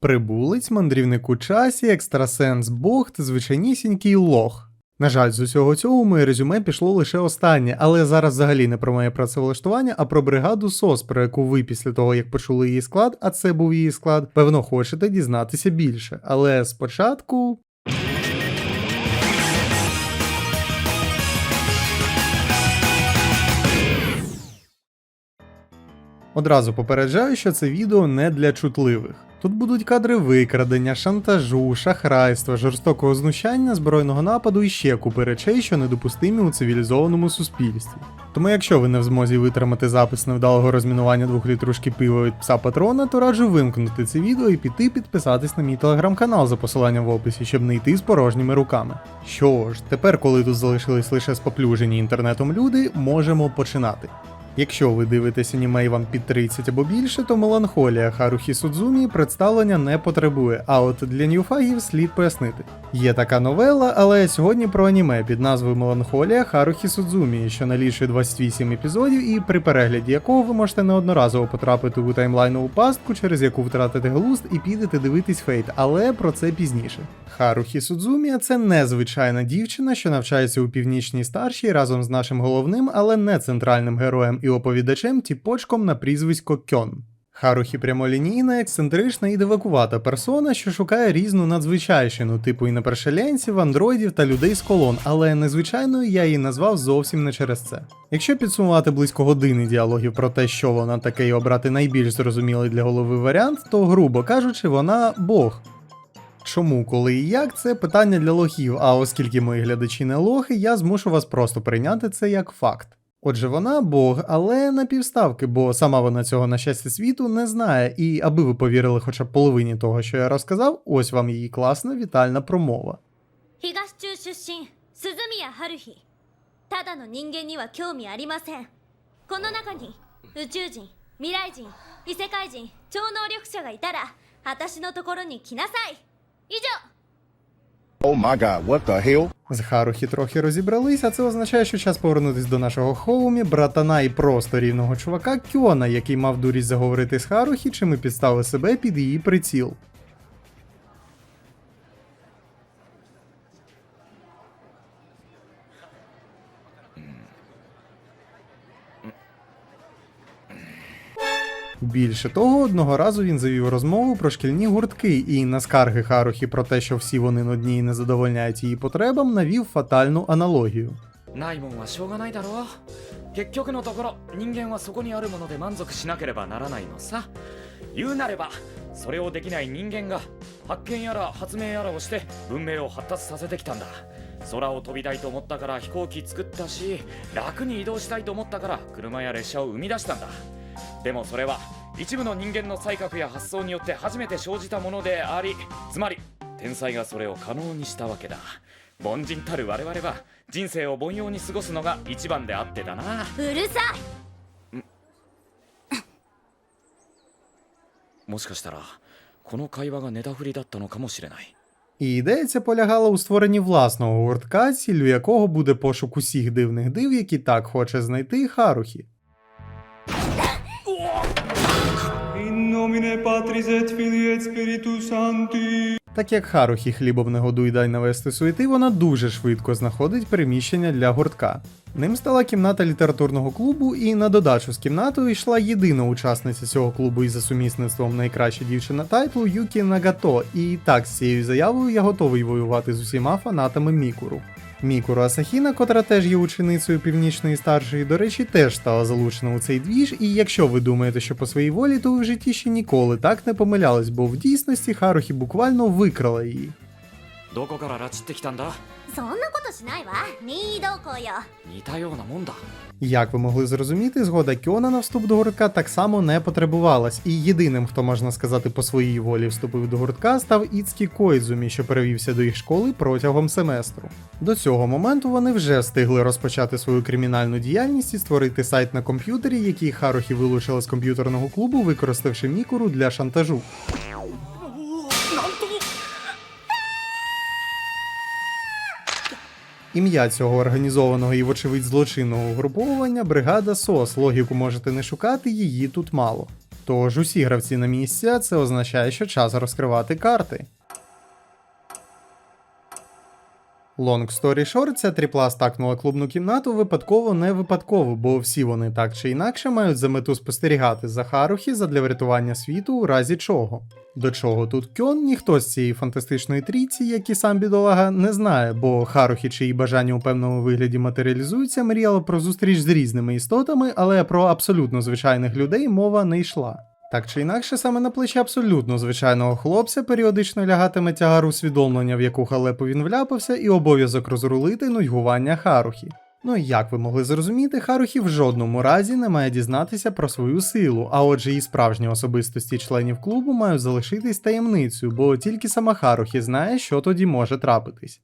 Прибулець, мандрівник у часі, екстрасенс Бог та звичайнісінький лох. На жаль, з усього цього моє резюме пішло лише останнє, але зараз взагалі не про моє працевлаштування, а про бригаду СОС, про яку ви після того, як почули її склад, а це був її склад, певно, хочете дізнатися більше. Але спочатку. Одразу попереджаю, що це відео не для чутливих. Тут будуть кадри викрадення, шантажу, шахрайства, жорстокого знущання, збройного нападу і ще купи речей, що недопустимі у цивілізованому суспільстві. Тому якщо ви не в змозі витримати запис невдалого розмінування двох літрушки пива від пса патрона, то раджу вимкнути це відео і піти підписатись на мій телеграм-канал за посиланням в описі, щоб не йти з порожніми руками. Що ж, тепер, коли тут залишились лише споплюжені інтернетом люди, можемо починати. Якщо ви дивитесь аніме і вам під 30 або більше, то меланхолія Харухі Судзумі представлення не потребує, а от для ньюфагів слід пояснити. Є така новела, але сьогодні про аніме під назвою Меланхолія Харухі Судзумі, що налічує 28 епізодів, і при перегляді якого ви можете неодноразово потрапити у таймлайнову пастку, через яку втратите глузд і підете дивитись фейт, але про це пізніше. Харухі Судзумі це незвичайна дівчина, що навчається у північній старшій разом з нашим головним, але не центральним героєм і оповідачем тіпочком на прізвисько Кьон. Харухі прямолінійна, ексцентрична і дивакувата персона, що шукає різну надзвичайщину, типу інопершеленців, андроїдів та людей з колон, але незвичайною я її назвав зовсім не через це. Якщо підсумувати близько години діалогів про те, що вона таке і обрати найбільш зрозумілий для голови варіант, то, грубо кажучи, вона Бог. Чому, коли і як, це питання для лохів, а оскільки мої глядачі не лохи, я змушу вас просто прийняти це як факт. Отже, вона Бог, але на півставки, бо сама вона цього на щастя світу не знає, і аби ви повірили хоча б половині того, що я розказав, ось вам її класна вітальна промова. 東 Oh my god, what the hell? З Харухі трохи розібралися, це означає, що час повернутись до нашого хоумі, братана і просто рівного чувака Кьона, який мав дурість заговорити з Харухі, чи ми підстави себе під її приціл. Більше того, одного разу він завів розмову про шкільні гуртки і на скарги Харухі про те, що всі вони нудні і не задовольняють її потребам, навів фатальну аналогію. ないもんはしょうがないだろう結局のところ人間はそこにあるもので満足しなければならないのさ言うなればそれをできない人間が発見やら発明やらをして文明を発達させてきたんだ空を飛びたいと思ったから飛行機作ったし楽に移動したいと思ったから車や列車を生み出したんだ でもそれは一部の人間の才覚や発想によって初めて生じたものでありつまり天才がそれを可能にしたわけだ凡人たる我々は人生を凡庸に過ごすのが一番であってだなうるさいもしかしたらこの会話がネタ振りだったのかもしれない І ідея ця полягала у створенні власного гуртка, ціллю якого буде пошук усіх дивних див, які так хоче знайти Харухі. Nomine Patris et Filii et Spiritus Sancti. Так як Харухі хлібом не годуй дай навести суєти, вона дуже швидко знаходить приміщення для гуртка. Ним стала кімната літературного клубу, і на додачу з кімнатою йшла єдина учасниця цього клубу із за сумісництвом найкраща дівчина тайтлу Юкі Нагато. І так з цією заявою я готовий воювати з усіма фанатами Мікуру. Мікуру Асахіна, котра теж є ученицею північної старшої, до речі, теж стала залучена у цей двіж. І якщо ви думаєте, що по своїй волі, то ви в житті ще ніколи так не помилялись, бо в дійсності Харухі буквально викрала її. どこから拉致ってきたんだ そんなことしないわ任意同行よ似たようなもんだ Як ви могли зрозуміти, згода Кьона на вступ до гуртка так само не потребувалась, і єдиним, хто можна сказати по своїй волі вступив до гуртка, став Іцкі Койдзумі, що перевівся до їх школи протягом семестру. До цього моменту вони вже встигли розпочати свою кримінальну діяльність і створити сайт на комп'ютері, який Харухі вилучила з комп'ютерного клубу, використавши мікуру для шантажу. Ім'я цього організованого і, вочевидь, злочинного угруповування бригада СОС. Логіку можете не шукати, її тут мало. Тож усі гравці на місця, це означає, що час розкривати карти. Long Story Short, ця тріпла стакнула клубну кімнату випадково не випадково, бо всі вони так чи інакше мають за мету спостерігати за Харухі задля врятування світу у разі чого. До чого тут Кьон, ніхто з цієї фантастичної трійці, як і сам бідолага, не знає, бо Харухі, чиї бажання у певному вигляді матеріалізуються, мріяла про зустріч з різними істотами, але про абсолютно звичайних людей мова не йшла. Так чи інакше, саме на плечі абсолютно звичайного хлопця періодично лягатиме тягар усвідомлення, в яку халепу він вляпався, і обов'язок розрулити нудьгування Харухі. Ну і як ви могли зрозуміти, Харухі в жодному разі не має дізнатися про свою силу, а отже, і справжні особистості членів клубу мають залишитись таємницею, бо тільки сама Харухі знає, що тоді може трапитись.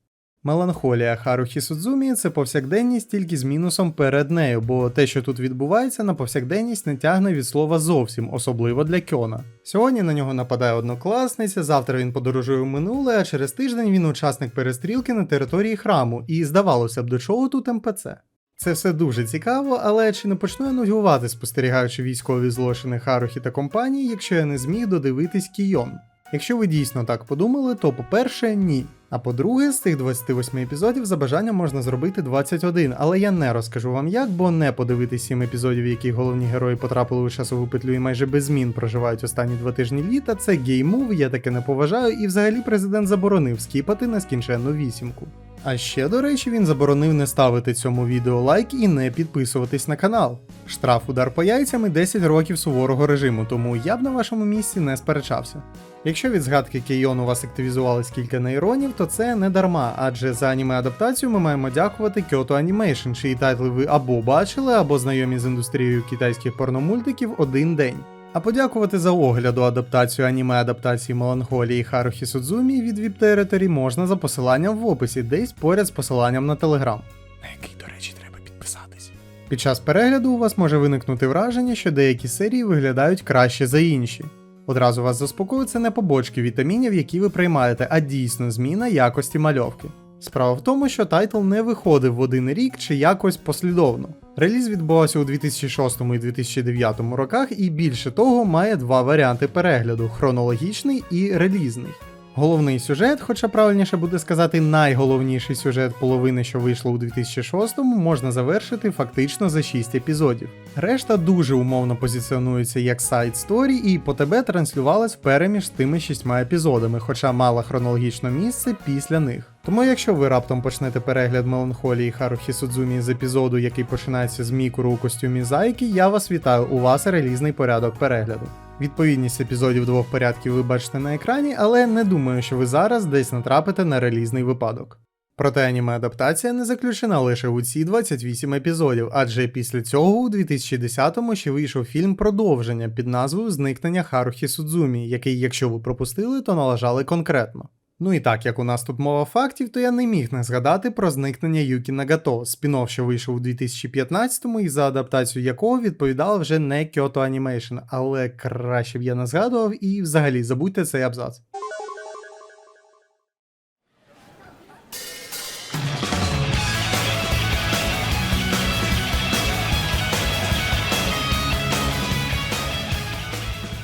Меланхолія Харухі Судзумі це повсякденність тільки з мінусом перед нею, бо те, що тут відбувається, на повсякденність не тягне від слова зовсім, особливо для Кьона. Сьогодні на нього нападає однокласниця, завтра він подорожує в минуле, а через тиждень він учасник перестрілки на території храму, і здавалося б, до чого тут МПЦ. Це все дуже цікаво, але чи не почну я нудьгувати, спостерігаючи військові злочини Харухі та компанії, якщо я не зміг додивитись Кійон? Якщо ви дійсно так подумали, то по-перше, ні. А по-друге, з цих 28 епізодів за бажанням можна зробити 21, але я не розкажу вам як, бо не подивитись 7 епізодів, яких головні герої потрапили у часову петлю і майже без змін проживають останні два тижні літа. Це геймув, я таке не поважаю, і взагалі президент заборонив скіпати нескінченну вісімку. А ще, до речі, він заборонив не ставити цьому відео лайк і не підписуватись на канал. Штраф удар по яйцям і 10 років суворого режиму, тому я б на вашому місці не сперечався. Якщо від згадки Кейон у вас активізувалось кілька нейронів, то це не дарма, адже за аніме адаптацію ми маємо дякувати Kyoto Animation, чиї тайтли ви або бачили, або знайомі з індустрією китайських порномультиків один день. А подякувати за огляду адаптацію аніме адаптації Меланхолії Харухі Судзумі від VIP Territory можна за посиланням в описі, десь поряд з посиланням на телеграм. На який, до речі, треба підписатись. Під час перегляду у вас може виникнути враження, що деякі серії виглядають краще за інші. Одразу вас заспокоюють це не побочки вітамінів, які ви приймаєте, а дійсно зміна якості мальовки. Справа в тому, що тайтл не виходив в один рік чи якось послідовно. Реліз відбувався у 2006 і 2009 роках, і більше того, має два варіанти перегляду: хронологічний і релізний. Головний сюжет, хоча правильніше буде сказати, найголовніший сюжет половини, що вийшло у 2006-му, можна завершити фактично за 6 епізодів. Решта дуже умовно позиціонується як сайт сторі, і по тебе транслювалась переміж тими шістьма епізодами, хоча мала хронологічне місце після них. Тому якщо ви раптом почнете перегляд меланхолії Харухі Судзумі з епізоду, який починається з Мікуру у костюмі зайки, я вас вітаю, у вас релізний порядок перегляду. Відповідність епізодів двох порядків ви бачите на екрані, але не думаю, що ви зараз десь натрапите на релізний випадок. Проте аніме адаптація не заключена лише у ці 28 епізодів, адже після цього у 2010-му ще вийшов фільм продовження під назвою Зникнення Харухі Судзумі, який, якщо ви пропустили, то налажали конкретно. Ну і так як у нас тут мова фактів, то я не міг не згадати про зникнення Юкі Нагато, спін-офф, що вийшов у 2015-му і за адаптацію якого відповідала вже не Kyoto Animation, але краще б я не згадував і взагалі забудьте цей абзац.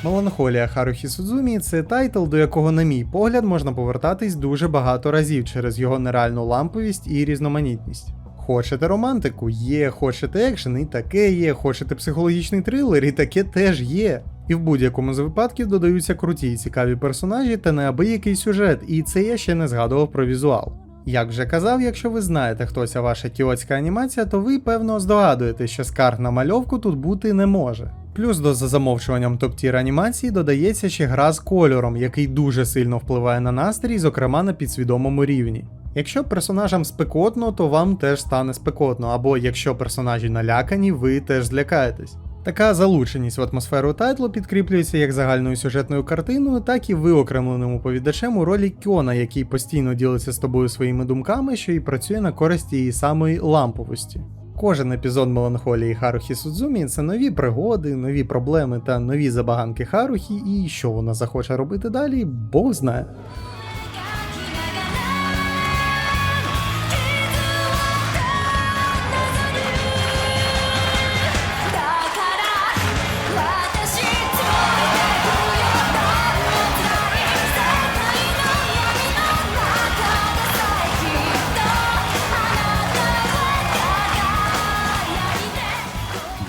Меланхолія Харухі Судзумі це тайтл, до якого, на мій погляд, можна повертатись дуже багато разів через його нереальну ламповість і різноманітність. Хочете романтику? Є, хочете екшен, і таке є, хочете психологічний трилер, і таке теж є. І в будь-якому з випадків додаються круті і цікаві персонажі та неабиякий сюжет, і це я ще не згадував про візуал. Як вже казав, якщо ви знаєте, хто ця ваша кіотська анімація, то ви певно здогадуєте, що скарг на мальовку тут бути не може. Плюс до за замовчуванням топ-тір анімації додається ще гра з кольором, який дуже сильно впливає на настрій, зокрема на підсвідомому рівні. Якщо персонажам спекотно, то вам теж стане спекотно, або якщо персонажі налякані, ви теж злякаєтесь. Така залученість в атмосферу тайтлу підкріплюється як загальною сюжетною картиною, так і виокремленим оповідачем у ролі Кьона, який постійно ділиться з тобою своїми думками, що і працює на користь її самої ламповості. Кожен епізод меланхолії Харухі Судзумі це нові пригоди, нові проблеми та нові забаганки Харухі, і що вона захоче робити далі, Бог знає.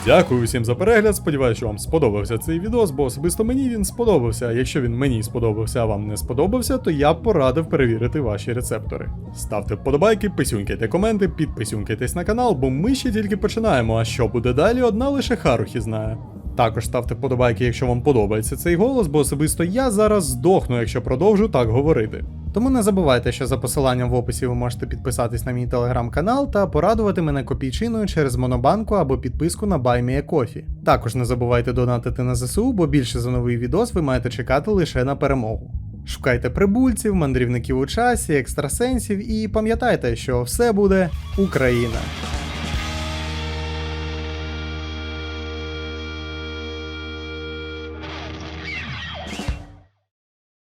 Дякую всім за перегляд. Сподіваюся, що вам сподобався цей відос, бо особисто мені він сподобався. А якщо він мені сподобався, а вам не сподобався, то я порадив перевірити ваші рецептори. Ставте вподобайки, писюнькайте коменти, підписюнькайтесь на канал, бо ми ще тільки починаємо. А що буде далі, одна лише Харухі знає. Також ставте вподобайки, якщо вам подобається цей голос, бо особисто я зараз здохну, якщо продовжу так говорити. Тому не забувайте, що за посиланням в описі ви можете підписатись на мій телеграм-канал та порадувати мене копійчиною через Монобанку або підписку на BuyMeACoffee. Також не забувайте донатити на ЗСУ, бо більше за новий відос ви маєте чекати лише на перемогу. Шукайте прибульців, мандрівників у часі, екстрасенсів і пам'ятайте, що все буде Україна.